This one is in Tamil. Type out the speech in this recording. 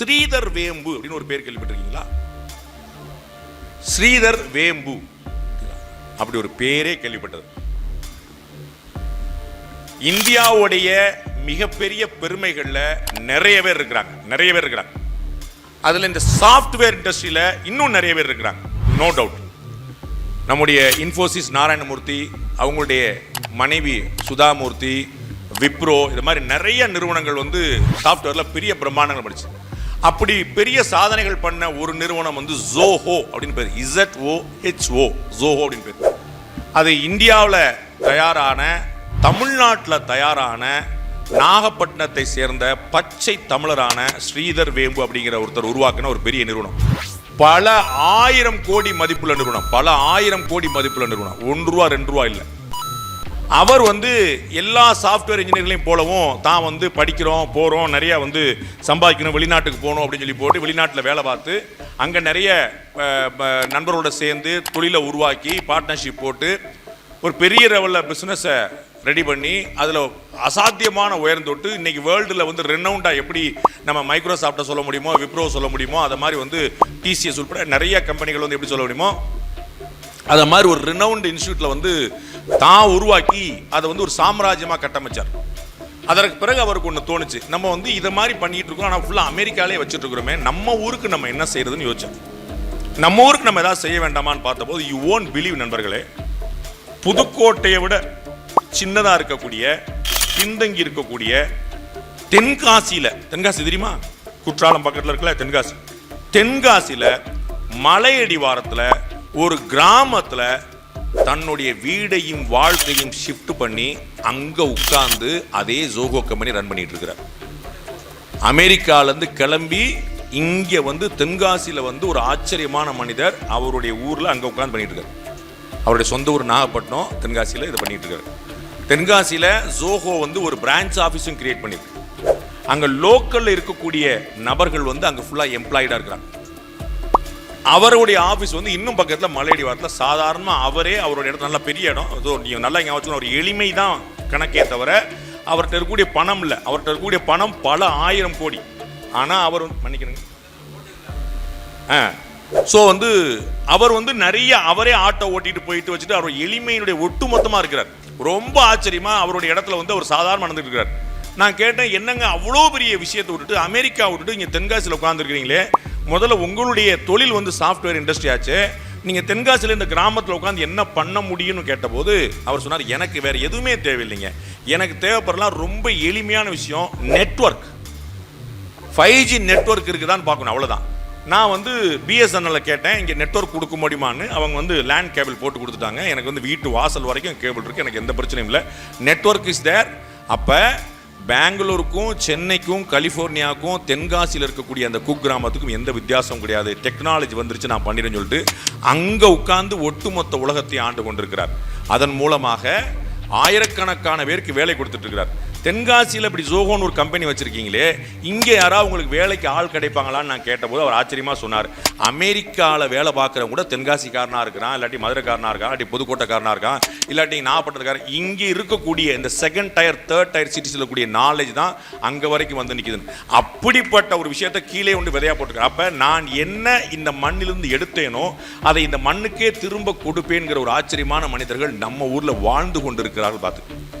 ஸ்ரீதர் வேம்பு அப்படின்னு ஒரு பேர் கேள்விப்பட்டிருக்கீங்களா? ஸ்ரீதர் வேம்பு. அப்படி ஒரு பேரே கேள்விப்பட்டது. இந்தியாவுடைய மிகப்பெரிய பெருமைகளில் நிறைய பேர் இருக்கிறாங்க. நிறைய பேர் இருக்கிறாங்க. அதில் இந்த சாஃப்ட்வேர் இண்டஸ்ட்ரியில் இன்னும் நிறைய பேர் இருக்கிறாங்க. நோ டவுட் நம்முடைய இன்ஃபோசிஸ் நாராயணமூர்த்தி அவங்களுடைய மனைவி சுதாமூர்த்தி விப்ரோ இது மாதிரி நிறைய நிறுவனங்கள் வந்து சாஃப்ட்வேரில் பெரிய பிரம்மாண்டங்கள் படிச்சு. அப்படி பெரிய சாதனைகள் பண்ண ஒரு நிறுவனம் வந்து ஜோஹோ அப்படின்னு பேர். இசட் ஓ ஹெச்ஓ ஜோஹோ அப்படின்னு பேர். அது இந்தியாவில் தயாரான தமிழ்நாட்டில் தயாரான நாகப்பட்டினத்தை சேர்ந்த பச்சை தமிழரான ஸ்ரீதர் வேம்பு அப்படிங்கிற ஒருத்தர் உருவாக்கின ஒரு பெரிய நிறுவனம். பல ஆயிரம் கோடி மதிப்புள்ள நிறுவனம். பல ஆயிரம் கோடி மதிப்புள்ள நிறுவனம். ஒன்று ரூபா ரெண்டு ரூபா இல்லை. அவர் வந்து எல்லா சாஃப்ட்வேர் இன்ஜினியர்களையும் போலவும் தான் வந்து படிக்கிறோம் போகிறோம் நிறைய வந்து சம்பாதிக்கணும் வெளிநாட்டுக்கு போகணும் அப்படின்னு சொல்லி போட்டு வெளிநாட்டில் வேலை பார்த்து அங்கே நிறைய ப- நண்பரோட சேர்ந்து தொழிலை உருவாக்கி பார்ட்னர்ஷிப் போட்டு ஒரு பெரிய லெவலில் பிஸ்னஸை ரெடி பண்ணி அதில் அசாத்தியமான உயர்ந்து இன்றைக்கி இன்னைக்கு வேர்ல்டில் வந்து ரெனவுண்டாக எப்படி நம்ம மைக்ரோசாஃப்ட்டை சொல்ல முடியுமோ விப்ரோ சொல்ல முடியுமோ அதை மாதிரி வந்து டிசிஎஸ் உட்பட நிறைய கம்பெனிகள் வந்து எப்படி சொல்ல முடியுமோ அதை மாதிரி ஒரு ரினவுண்ட் இன்ஸ்டியூட்டில் வந்து தான் உருவாக்கி அதை வந்து ஒரு சாம்ராஜ்யமாக கட்டமைச்சார். அதற்கு பிறகு அவருக்கு ஒன்று தோணுச்சு. நம்ம வந்து இதை மாதிரி பண்ணிகிட்டு இருக்கோம். ஆனால் ஃபுல்லாக அமெரிக்காலே வச்சுட்டு இருக்கிறோமே நம்ம ஊருக்கு நம்ம என்ன செய்கிறதுன்னு யோசிச்சோம். நம்ம ஊருக்கு நம்ம ஏதாவது செய்ய வேண்டாமான்னு பார்த்தபோது யூ ஓன் பிலீவ் நண்பர்களே. புதுக்கோட்டையை விட சின்னதாக இருக்கக்கூடிய பின்தங்கி இருக்கக்கூடிய தென்காசியில் தென்காசி தெரியுமா? குற்றாலம் பக்கத்தில் இருக்கல தென்காசி. தென்காசியில் மலையடி வாரத்தில் ஒரு கிராமத்தில் தன்னுடைய வீடையும் வாழ்க்கையும் ஷிஃப்ட் பண்ணி அங்கே உட்கார்ந்து அதே ஜோகோ கம்பெனி ரன் பண்ணிட்டு இருக்கிறார். அமெரிக்காலேருந்து கிளம்பி இங்கே வந்து தென்காசியில் வந்து ஒரு ஆச்சரியமான மனிதர் அவருடைய ஊரில் அங்கே உட்காந்து பண்ணிட்டு இருக்கார். அவருடைய சொந்த ஊர் நாகப்பட்டினம் தென்காசியில் இதை பண்ணிட்டு இருக்காரு. தென்காசியில் ஜோஹோ வந்து ஒரு பிரான்ச் ஆஃபீஸும் கிரியேட் பண்ணியிருக்கு அங்கே லோக்கலில் இருக்கக்கூடிய நபர்கள் வந்து அங்கே ஃபுல்லாக எம்ப்ளாய்டாக இருக்கிறாங்க. அவருடைய ஆஃபீஸ் வந்து இன்னும் பக்கத்தில் மலையடி வாரத்தில். சாதாரணமாக அவரே அவருடைய இடத்துல நல்ல பெரிய இடம். ஸோ நீங்கள் நல்லா இங்கே வச்சுக்கணும் ஒரு எளிமை தான் கணக்கே தவிர அவர்கிட்ட இருக்கக்கூடிய பணம் இல்லை. அவர்கிட்ட இருக்கக்கூடிய பணம் பல ஆயிரம் கோடி. ஆனால் அவர் வந்து மன்னிக்கணுங்க. ஆ. ஸோ வந்து அவர் வந்து நிறைய அவரே ஆட்டோ ஓட்டிட்டு போயிட்டு வச்சுட்டு அவர் எளிமையினுடைய ஒட்டுமொத்தமாக இருக்கிறார். ரொம்ப ஆச்சரியமாக அவருடைய இடத்துல வந்து அவர் சாதாரண நடந்துட்டு இருக்கிறார். நான் கேட்டேன் என்னங்க அவ்வளோ பெரிய விஷயத்தை விட்டுட்டு அமெரிக்கா விட்டுட்டு இங்கே தென்காசியில் உட்காந்துருக்கிறீங்களே முதல்ல உங்களுடைய தொழில் வந்து சாஃப்ட்வேர் இண்டஸ்ட்ரி ஆச்சு. நீங்கள் தென்காசியில் இந்த கிராமத்தில் உட்காந்து என்ன பண்ண முடியும்னு கேட்டபோது அவர் சொன்னார் எனக்கு வேறு எதுவுமே தேவையில்லைங்க. எனக்கு தேவைப்படலாம் ரொம்ப எளிமையான விஷயம் நெட்வொர்க் ஃபைவ் ஜி நெட்ஒர்க் இருக்குதான்னு பார்க்கணும் அவ்வளோதான் நான் வந்து பிஎஸ்என்எல்ல கேட்டேன் இங்கே நெட்ஒர்க் கொடுக்க முடியுமான்னு? அவங்க வந்து லேண்ட் கேபிள் போட்டு கொடுத்துட்டாங்க. எனக்கு வந்து வீட்டு வாசல் வரைக்கும் கேபிள் இருக்குது எனக்கு எந்த பிரச்சனையும் இல்லை. நெட்வொர்க் இஸ் தேர் அப்போ பெங்களூருக்கும் சென்னைக்கும் கலிஃபோர்னியாவுக்கும் தென்காசியில் இருக்கக்கூடிய அந்த குக் கிராமத்துக்கும் எந்த வித்தியாசமும் கிடையாது. டெக்னாலஜி வந்துருச்சு நான் பண்ணிடுன்னு சொல்லிட்டு அங்கே உட்கார்ந்து ஒட்டுமொத்த உலகத்தை ஆண்டு கொண்டிருக்கிறார். அதன் மூலமாக ஆயிரக்கணக்கான பேருக்கு வேலை கொடுத்துட்டு இருக்கிறார். தென்காசியில் இப்படி ஜோகோன்னு ஒரு கம்பெனி வச்சுருக்கீங்களே இங்கே யாராவது உங்களுக்கு வேலைக்கு ஆள் கிடைப்பாங்களான்னு நான் கேட்டபோது அவர் ஆச்சரியமாக சொன்னார். அமெரிக்காவில் வேலை பார்க்குறவங்க கூட தென்காசிக்காரனா இருக்கிறான் இல்லாட்டி மதுரைக்காரனாக இருக்கான் இல்லாட்டி புதுக்கோட்டைக்காரனாக இருக்கான் இல்லாட்டி நாகப்பட்டினக்காரன் இங்கே இருக்கக்கூடிய இந்த செகண்ட் டயர் தேர்ட் டயர் சிட்டிஸில் கூடிய நாலேஜ் தான் அங்கே வரைக்கும் வந்து நிற்கிதுன்னு அப்படிப்பட்ட ஒரு விஷயத்தை கீழே ஒன்று விதையாக போட்டுருக்கேன் அப்போ நான் என்ன இந்த மண்ணிலிருந்து எடுத்தேனோ அதை இந்த மண்ணுக்கே திரும்ப கொடுப்பேங்கிற ஒரு ஆச்சரியமான மனிதர்கள் நம்ம ஊரில் வாழ்ந்து கொண்டிருக்கிறார்கள் பார்த்து.